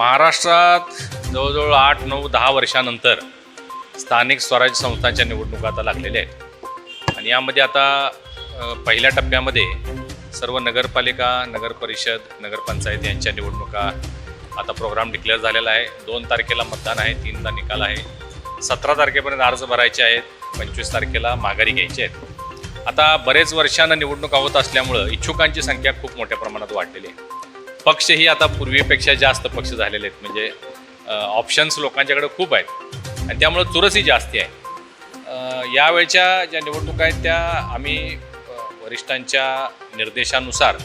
महाराष्ट्रात जवळजवळ आठ नऊ दहा वर्षानंतर स्थानिक स्वराज्य संस्थांच्या निवडणुका आता लागलेल्या आहेत. आणि यामध्ये आता पहिल्या टप्प्यामध्ये सर्व नगरपालिका नगरपरिषद नगरपंचायत यांच्या निवडणुका आता प्रोग्राम डिक्लेअर झालेला आहे. दोन तारखेला मतदान आहे तीनदा निकाल आहे. सतरा तारखेपर्यंत अर्ज भरायचे आहेत. पंचवीस तारखेला माघारी घ्यायची आहेत. आता बरेच वर्षानं निवडणुका होत असल्यामुळं इच्छुकांची संख्या खूप मोठ्या प्रमाणात वाढलेली आहे. पक्षही आता पूर्वीपेक्षा जास्त पक्ष झालेले आहेत. म्हणजे ऑप्शन्स लोकांच्याकडे खूप आहेत. आणि त्यामुळं चुरसही जास्ती आहे. यावेळच्या ज्या निवडणुका आहेत त्या आम्ही वरिष्ठांच्या निर्देशानुसार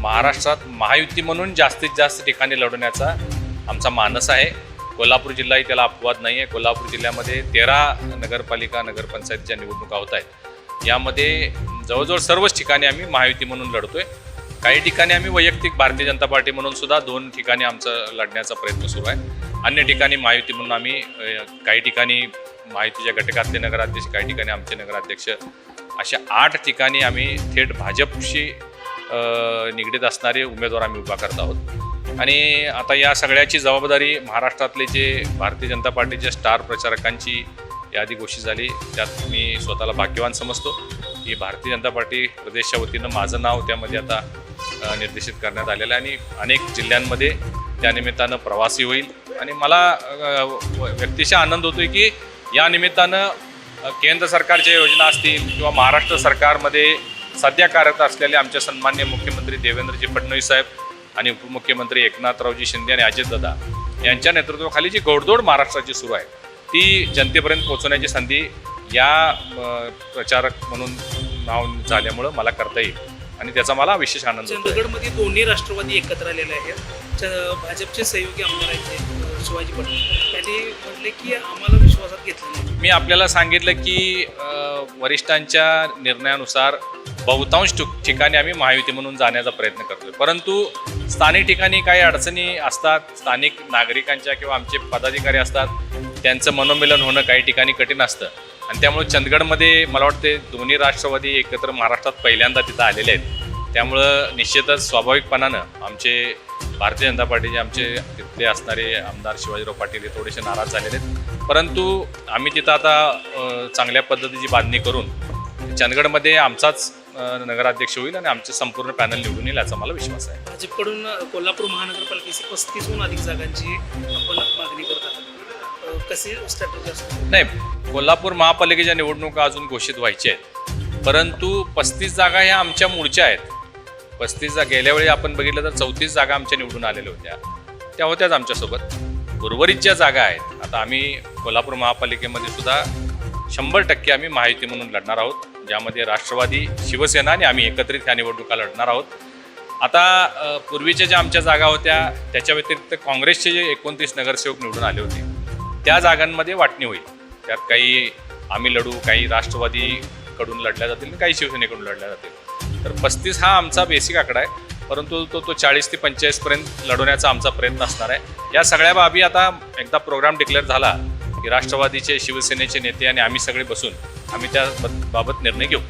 महाराष्ट्रात महायुती म्हणून जास्तीत जास्त ठिकाणी लढवण्याचा आमचा मानस आहे. कोल्हापूर जिल्हाही त्याला अपवाद नाही आहे कोल्हापूर जिल्ह्यामध्ये तेरा नगरपालिका नगरपंचायतीच्या निवडणुका होत आहेत. यामध्ये जवळजवळ सर्वच ठिकाणी आम्ही महायुती म्हणून लढतो आहे काही ठिकाणी आम्ही वैयक्तिक भारतीय जनता पार्टी म्हणून सुद्धा दोन ठिकाणी आमचं लढण्याचा प्रयत्न सुरू आहे. अन्य ठिकाणी महायुती म्हणून आम्ही काही ठिकाणी महायुतीच्या घटकातले नगराध्यक्ष काही ठिकाणी आमचे नगराध्यक्ष अशा आठ ठिकाणी आम्ही थेट भाजपशी निगडीत असणारे उमेदवार आम्ही उभा करत आहोत. आणि आता या सगळ्याची जबाबदारी महाराष्ट्रातले जे भारतीय जनता पार्टीच्या स्टार प्रचारकांची यादी घोषित झाली. त्यात मी स्वतःला भाग्यवान समजतो. की भारतीय जनता पार्टी प्रदेशच्या वतीनं माझं नाव त्यामध्ये आता निर्देशित करण्यात आलेलं आहे आणि अनेक जिल्ह्यांमध्ये त्यानिमित्तानं प्रवासी होईल. आणि मला व- व्यक्तिशः आनंद होतोय की या निमित्तानं केंद्र सरकारच्या योजना असतील किंवा महाराष्ट्र सरकारमध्ये सध्या कार्यरत असलेले आमचे सन्मान्य मुख्यमंत्री देवेंद्रजी फडणवीस साहेब आणि उपमुख्यमंत्री एकनाथरावजी शिंदे आणि अजितदादा यांच्या नेतृत्वाखाली जी गोडदोड महाराष्ट्राची सुरू आहे ती जनतेपर्यंत पोहोचवण्याची संधी या प्रचारक म्हणून नाव झाल्यामुळं मला करता येईल. आणि त्याचा मला विशेष आनंद चंदगडमध्ये दोन्ही राष्ट्रवादी एकत्र आलेले आहेत. भाजपचे सहयोगी आमदार आहेत शिवाजी पाटील. त्यांनी म्हटले की आम्हाला विश्वासात घेतलं मी आपल्याला सांगितलं की वरिष्ठांच्या निर्णयानुसार बहुतांश ठिक- ठिकाणी आम्ही महायुती म्हणून जाण्याचा प्रयत्न करतोय. परंतु स्थानिक ठिकाणी काही अडचणी असतात स्थानिक नागरिकांच्या किंवा आमचे पदाधिकारी असतात त्यांचं मनोमिलन होणं काही ठिकाणी कठीण असतं. आणि त्यामुळे चंदगडमध्ये मला वाटते दोन्ही राष्ट्रवादी एकत्र महाराष्ट्रात पहिल्यांदा तिथं आलेले आहेत. त्यामुळं निश्चितच स्वाभाविकपणानं आमचे भारतीय जनता पार्टीचे आमचे तिथले असणारे आमदार शिवाजीराव पाटील हे थोडेसे नाराज झालेले आहेत. परंतु आम्ही तिथं आता चांगल्या पद्धतीची बांधणी करून चंदगडमध्ये आमचाच नगराध्यक्ष होईल आणि आमचे संपूर्ण पॅनल निवडून येईल याचा मला विश्वास आहे. भाजपकडून कोल्हापूर महानगरपालिकेची पस्तीसहून अधिक जागांची आपण मागणी करत आहात. अ, कशी स्ट्रॅटेजी असते नाही कोल्हापूर महापालिकेच्या निवडणुका अजून घोषित व्हायच्या आहेत. परंतु पस्तीस जागा ह्या आमच्या मूळच्या आहेत. पस्तीस जागा गेल्या वेळी आपण बघितलं तर चौतीस जागा आमच्या निवडून आलेल्या होत्या. त्या होत्याच आमच्यासोबत. उर्वरित ज्या जागा आहेत आता आम्ही कोल्हापूर महापालिकेमध्ये सुद्धा शंभर टक्के आम्ही माहिती म्हणून लढणार आहोत. ज्यामध्ये राष्ट्रवादी शिवसेना आणि आम्ही एकत्रित ह्या निवडणुका लढणार आहोत. आता पूर्वीच्या ज्या आमच्या जागा होत्या त्याच्या व्यतिरिक्त काँग्रेसचे जे एकोणतीस नगरसेवक निवडून आले होते त्या जागांमध्ये वाटणी होईल. त्यात काही आम्ही लढू काही राष्ट्रवादीकडून लढल्या जातील काही शिवसेनेकडून लढल्या जातील. तर पस्तीस हा आमचा बेसिक आकडा आहे परंतु तो तो चाळीस ते पंचेचाळीसपर्यंत लढवण्याचा आमचा प्रयत्न असणार आहे. या सगळ्या बाबी आता एकदा प्रोग्राम डिक्लेअर झाला की राष्ट्रवादीचे शिवसेनेचे नेते आणि आम्ही सगळे बसून आम्ही त्या बाबत निर्णय घेऊ.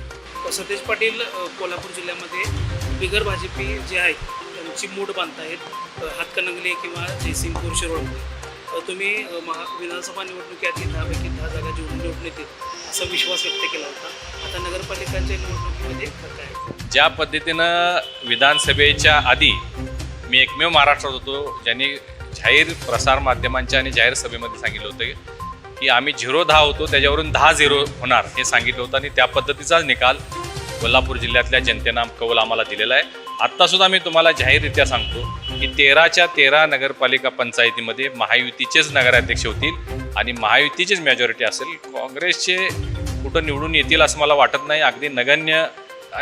सतेज पाटील कोल्हापूर जिल्ह्यामध्ये बिगर भाजपी जे आहेत त्यांची मूड बांधत आहेत हातकणंगले किंवा जयसिंगपूर शिरोळमध्ये तुम्ही महा विधानसभा निवडणुकीआधी दहापैकी दहा जागा जिंकून निवडून येतील असा विश्वास व्यक्त केला होता आता नगरपालिकांच्या निवडणुकीमध्ये काय आहे? ज्या पद्धतीनं विधानसभेच्या आधी मी एकमेव महाराष्ट्रात होतो ज्यांनी जाहीर प्रसार माध्यमांच्या आणि जाहीर सभेमध्ये सांगितलं होतं की आम्ही झिरो दहा होतो त्याच्यावरून दहा झिरो होणार हे सांगितलं होतं आणि त्या पद्धतीचाच निकाल कोल्हापूर जिल्ह्यातल्या जनतेनं कौल आम्हाला दिलेला आहे आत्तासुद्धा मी तुम्हाला जाहीररित्या सांगतो की तेराच्या तेरा नगरपालिका पंचायतीमध्ये महायुतीचेच नगराध्यक्ष होतील आणि महायुतीचीच मेजॉरिटी असेल काँग्रेसचे कुठं निवडून येतील असं मला वाटत नाही. अगदी नगण्य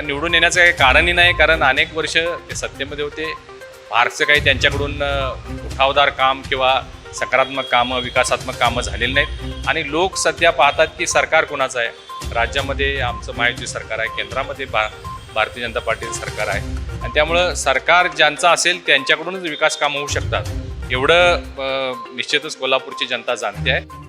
निवडून येण्याचं काही कारणही नाही कारण अनेक वर्ष ते सत्तेमध्ये होते. फारसं काही त्यांच्याकडून उठावदार काम किंवा सकारात्मक कामं विकासात्मक कामं झालेली नाहीत. आणि लोक सध्या पाहतात की सरकार कोणाचं आहे? राज्यामध्ये आमचं महायुती सरकार आहे केंद्रामध्ये भा भारतीय जनता पार्टीचं सरकार आहे. आणि त्यामुळं सरकार ज्यांचं असेल त्यांच्याकडूनच विकास कामं होऊ शकतात. एवढं निश्चितच कोल्हापूरची जनता जाणते आहे.